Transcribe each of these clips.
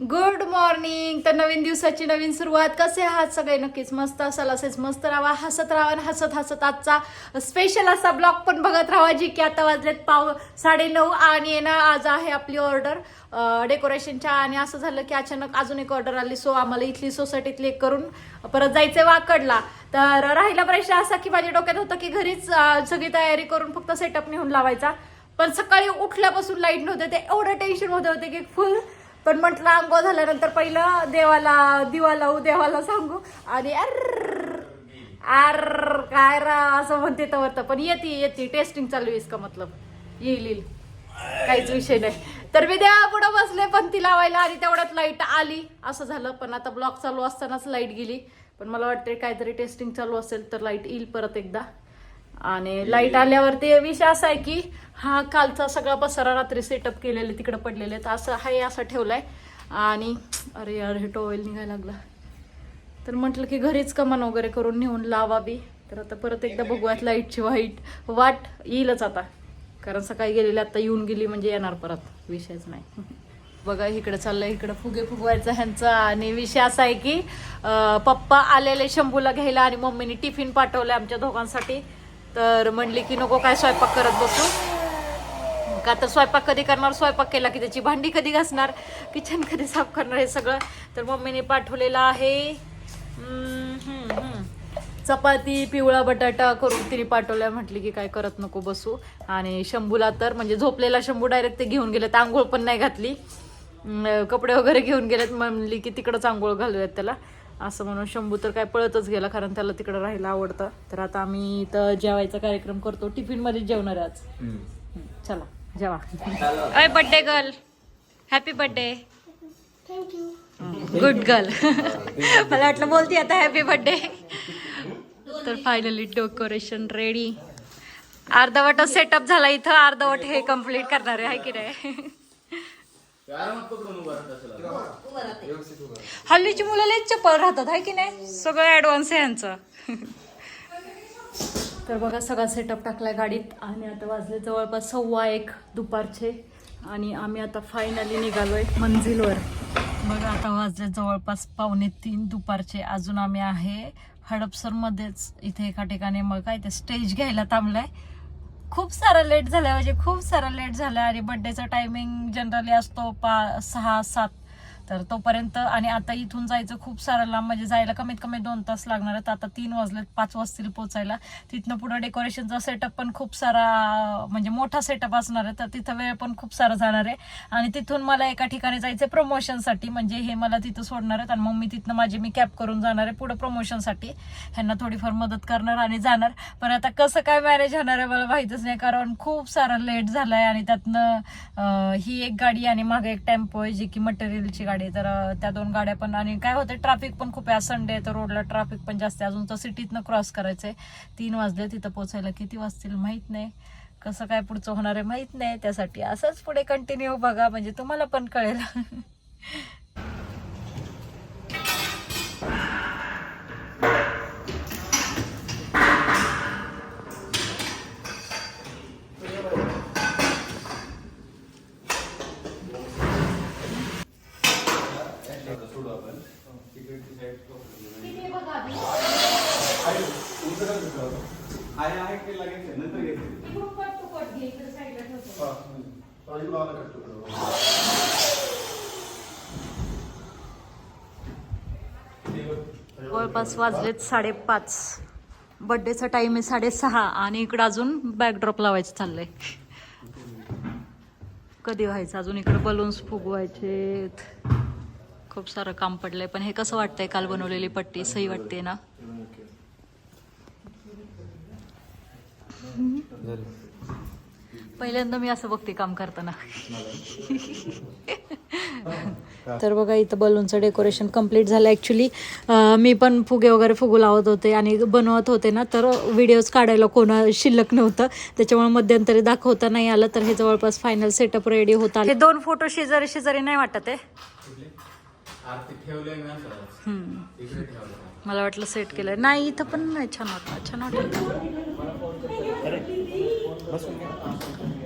Good morning तर नवीन दिवसाची नवीन सुरुवात. कसे आहात सगळे? नक्कीच मस्त असाल असेच. मस्त राहा. हसत राहा आणि हसत हसत आजचा स्पेशल असा ब्लॉग पण बघत राहा जी की आता वाजलेत पाव साडे नऊ आणि ना आज आहे आपली ऑर्डर डेकोरेशनच्या आणि असं झालं की अचानक अजून एक ऑर्डर आली. सो आम्हाला इथली सोसायटीतली एक करून परत जायचं वाकडला. तर राहिला प्रश्न असा की माझ्या डोक्यात होतं की घरीच सगळी तयारी करून फक्त सेटअप नेऊन लावायचा. पण सकाळी उठल्यापासून लाइट नव्हते. ते एवढं टेन्शन होत होते की फुल पण म्हटलं आंघोळ झाल्यानंतर पहिलं देवाला दिवा लावू देवाला सांगू. आणि अर आर काय रा असं म्हणते तर. होतं पण येते येते. टेस्टिंग चालू आहेस का मतलब? येईल येईल. काहीच विषय नाही. तर मी देवा पुढं बसले पण ती लावायला आणि तेवढ्यात लाइट आली. असं झालं. पण आता ब्लॉक चालू असतानाच लाइट गेली. पण मला वाटते काहीतरी टेस्टिंग चालू असेल तर लाइट येईल परत एकदा. आणि लाइट आल्यावरती विषय असा आहे की हा कालचा सगळा पसारा रात्री सेटअप केलेले तिकडे पडलेले आहेत. असं हाय असं ठेवलाय. आणि अरे यार हे टॉवेल निघायला लागला. तर म्हटलं की घरीच कमान वगैरे करून नेऊन लावावी. तर आता परत एकदा बघूयात लाईटची वाईट वाट येईलच आता. कारण सकाळी गेलेली आता येऊन गेली म्हणजे येणार परत. विषयच नाही. बघा इकडे चाललंय इकडे फुगे फुगवायचा ह्यांचा. आणि विषय असा आहे की पप्पा आलेले शंभूला घ्यायला आणि मम्मीने टिफिन पाठवलं आमच्या दोघांसाठी. तर म्हणली की नको काय स्वयंपाक करत बसू? का तर स्वयंपाक कधी करणार? स्वयंपाक केला की त्याची भांडी कधी घासणार? किचन कधी साफ करणार हे सगळं? तर मम्मीने पाठवलेलं आहे. चपाती पिवळा बटाटा करून तिने पाठवल्या. म्हटली की काय करत नको बसू. आणि शंभूला तर म्हणजे झोपलेला शंभू डायरेक्ट ते घेऊन गेलेत. आंघोळ पण नाही घातली. कपडे वगैरे घेऊन गेलेत. म्हणली की तिकडंच आंघोळ घालूयात त्याला. असं म्हणून शंभू तर काय पळतच गेला कारण त्याला तिकडं राहायला आवडतं. तर आता आम्ही इथं जेवायचा कार्यक्रम करतो. टिफिनमध्ये जेवणार आज. चला जेवा. अय birthday girl happy birthday good girl मला वाटलं बोलती आता हॅपी बर्थडे तर फायनली डेकोरेशन रेडी अर्धवट सेटअप झाला इथं. अर्धवट हे कंप्लीट करणार आहे की नाही? हल्लीची मुलं लई चप्पल राहतात आहे की नाही? सगळं ऍडव्हान्स आहे यांचं तर बघा सगळा सेटअप टाकलाय गाडीत. आणि आता वाजले जवळपास सव्वा एक दुपारचे. आणि आम्ही आता फायनली निघालोय मंजिलवर बघा आता वाजले जवळपास पावणे तीन दुपारचे. अजून आम्ही आहे हडपसरमध्येच. इथे एका ठिकाणी मग काय ते स्टेज घ्यायला थांबलाय. खूप सारा लेट झालाय म्हणजे खूप सारा लेट झालाय आणि बर्थडेचा टायमिंग जनरली असतो पा सहा सात. तर तोपर्यंत आणि आता इथून जायचं खूप सारं लांब म्हणजे जायला कमीत कमी दोन तास लागणार आहेत. आता तीन वाजलेत पाच वाजतील पोचायला. तिथनं पुढं डेकोरेशनचा सेटअप पण खूप सारा म्हणजे मोठा सेटअप असणार आहे. तर तिथं वेळ पण खूप सारा जाणार आहे. आणि तिथून मला एका ठिकाणी जायचं आहे प्रमोशनसाठी म्हणजे हे मला तिथं सोडणार आहेत. आणि मग मी तिथनं माझी मी कॅब करून जाणार आहे पुढं प्रमोशनसाठी ह्यांना थोडीफार मदत करणार आणि जाणार. पण आता कसं काय मॅनेज होणार आहे मला माहितच नाही. कारण खूप सारा लेट झाला आहे आणि त्यातनं ही एक गाडी आणि मागे एक टेम्पो आहे जी की मटेरियलची गाडी गाडी तर त्या दोन गाड्या पण आणि काय होतं ट्रॅफिक पण खूप आहे. संडे तर रोडला ट्रॅफिक पण जास्त आहे. अजून तर सिटीतनं क्रॉस करायचंय. तीन वाजले तिथं पोचायला किती वाजतील माहीत नाही. कसं काय पुढचं होणार आहे माहीत नाही. त्यासाठी असंच पुढे कंटिन्यू बघा. म्हणजे तुम्हाला पण कळेल. जवळपास वाजलेत साडेपाच. बर्थडेचा टाइम आहे साडेसहा आणि इकडं अजून बॅकड्रॉप लावायचं चाललंय. कधी व्हायचं? अजून इकडे बलून्स फुगवायचे खूप सारं काम पडलंय. पण हे कसं वाटतंय काल बनवलेली पट्टी? सही वाटते ना? पहिल्यांदा मी असं बघते काम करताना. तर बघा इथं बलूनचं डेकोरेशन कंप्लीट झालं ॲक्च्युली मी पण फुगे वगैरे फुगू लावत होते आणि बनवत होते ना तर व्हिडिओज काढायला कोणा शिल्लक नव्हतं. त्याच्यामुळे मध्यंतरी दाखवता नाही आलं तर हे जवळपास फायनल सेटअप रेडी होता हे दोन फोटो शेजारी शेजारी नाही वाटत आहे? आरती ठेवलंय मी असं हम्म. इकडे ठेवलं मला वाटलं सेट केलं नाही इथं पण नाही छान वाटतं छान 맞습니다.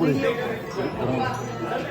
वाटतं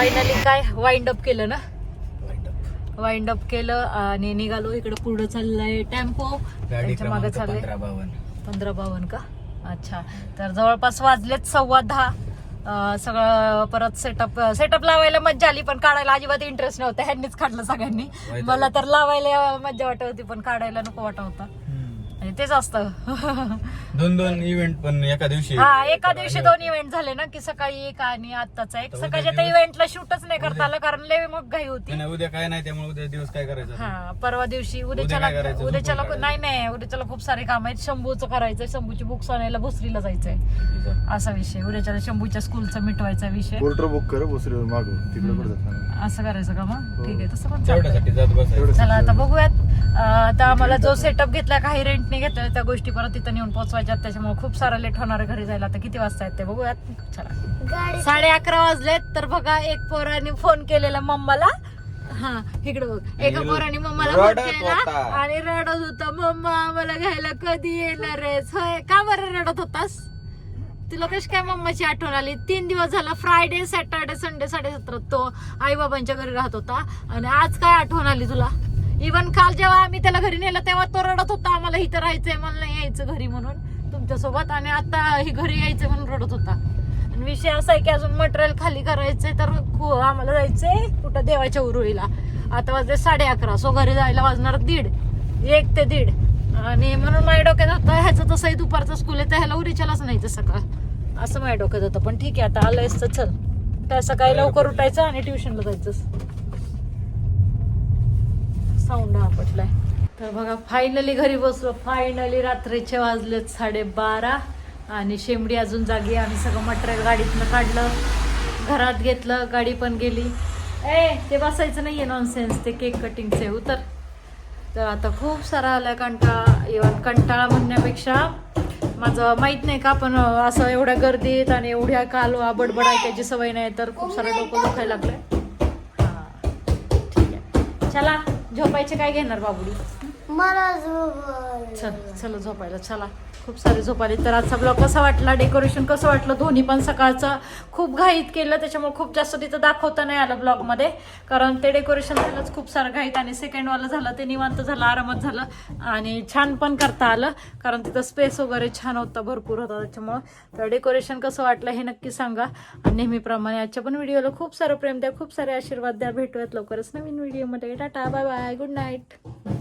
फायनली काय वाइंड अप केलं ना? वाइंड अप केलं आणि निघालो. इकडे पुढे चाललाय टेम्पो त्यांच्या मागे चाललंय पंधरा बावन्न. का? अच्छा. तर जवळपास वाजलेत सव्वा दहा. सगळं परत सेटअप सेटअप लावायला मज्जा आली पण काढायला अजिबात इंटरेस्ट नव्हता. ह्यांनीच काढलं सगळ्यांनी. मला तर लावायला मज्जा वाटत होती पण काढायला नको वाटत होता. आणि तेच असतं. दोन दोन इव्हेंट पण एका दिवशी. हा एका दिवशी दोन इव्हेंट झाले ना की सकाळी एक आणि आत्ताचा एक. सकाळच्या त्या इव्हेंटला शूटच नाही करता आलं कारण लय मग घाई होती. नाही, उद्या काय नाही त्यामुळे उद्या दिवस काय करायचं? हा परवा दिवशी उद्या उद्याच्याला काय करायचं? उद्याच्याला झोपून नाही नाही उद्याच्याला खूप सारे काम आहेत. शंभूचं करायचंय शंभूची बुक्स आणायला भोसरीला जायचंय. असा विषय. उद्याच्याला शंभूच्या स्कूलचा मिटवायचा विषय. पोर्टर बुक कर बसरीवर मागू. तिकडे असं करायचं का मग? ठीक आहे तसं पण चालतंय. तेवढ्यासाठी जात बसायचं. चला आता बघूयात. अं, आता आम्हाला जो सेटअप घेतला काही रेंटने घेतला त्या गोष्टी परत तिथं नेऊन पोहोचवायच्यात त्याच्यामुळे खूप सारा लेट होणार घरी जायला. आता किती वाजता आहेत ते बघूयात. चला. साडे अकरा वाजलेत तर बघा एक पोराने फोन केलेला मम्माला. हा इकडे बघ. एका पोराने मम्माला फोन केला. आणि रडत होता मम्मा आम्हाला घ्यायला कधी येणार होय का बरं रडत होतास? तुला कशी काय मम्माची आठवण आली? तीन दिवस झाला फ्रायडे सॅटर्डे संडे साडे सतरा तो आई बाबांच्या घरी राहत होता. आणि आज काय आठवण आली तुला? इवन काल जेव्हा आम्ही त्याला घरी नेलं तेव्हा तो रडत होता. आम्हाला इथं राहायचंय मला नाही यायचं घरी म्हणून तुमच्यासोबत. आणि आता ही घरी यायचं म्हणून रडत होता. आणि विषय असा आहे की अजून मटेरियल खाली करायचंय तर आम्हाला जायचंय कुठं? देवाच्या उरुळीला. आता वाजले साडे अकरा. सो घरी जायला वाजणार दीड. एक ते दीड. आणि म्हणून माझ्या डोक्यात होतं ह्याचं तसंही दुपारचं स्कूल आहे तर ह्याला उरीच्यालाच नाही सकाळ असं माझ्या डोक्यात होतं. पण ठीक आहे आता आलंयस तर चल. काय सकाळी लवकर उठायचं आणि ट्युशनला जायचं साऊंड आपटलाय तर बघा फायनली घरी बसलो. फायनली रात्रीचे वाजलेत साडेबारा आणि शेंबडी अजून जागी आम्ही सगळं मटेरियल गाडीतनं काढलं. घरात घेतलं गाडी पण गेली. ए ते बसायचं नाहीये नॉनसेन्स ते केक कटिंगचे उतर. तर आता खूप सारा आलाय कंटाळा. इव्हन कंटाळा म्हणण्यापेक्षा माझं माहीत नाही का पण असं एवढ्या गर्दीत आणि एवढ्या काल बडबड ऐकायची सवय नाही तर खूप सारं डोकं दुखायला लागलंय. आहे चला झोपायचे काय घेणार बाबुडी? मला झोप चल चला झोपायला चला. खूप सारे झोपाले तर आजचा ब्लॉग कसा वाटला? डेकोरेशन कसं वाटलं? दोन्ही पण सकाळचं खूप घाईत केलं. त्याच्यामुळे खूप जास्त तिथं दाखवता नाही आलं ब्लॉगमध्ये कारण ते डेकोरेशन झालंच खूप सारं घाईत आणि सेकंडवालं झालं ते निवांत झालं आरामात झालं आणि छान पण करता आलं. कारण तिथं स्पेस वगैरे छान होता भरपूर होता त्याच्यामुळं. तर डेकोरेशन कसं वाटलं हे नक्की सांगा. आणि नेहमीप्रमाणे आजच्या पण व्हिडिओला खूप सारं प्रेम द्या खूप सारे आशीर्वाद द्या. भेटूयात लवकरच नवीन व्हिडिओमध्ये tata bye bye good night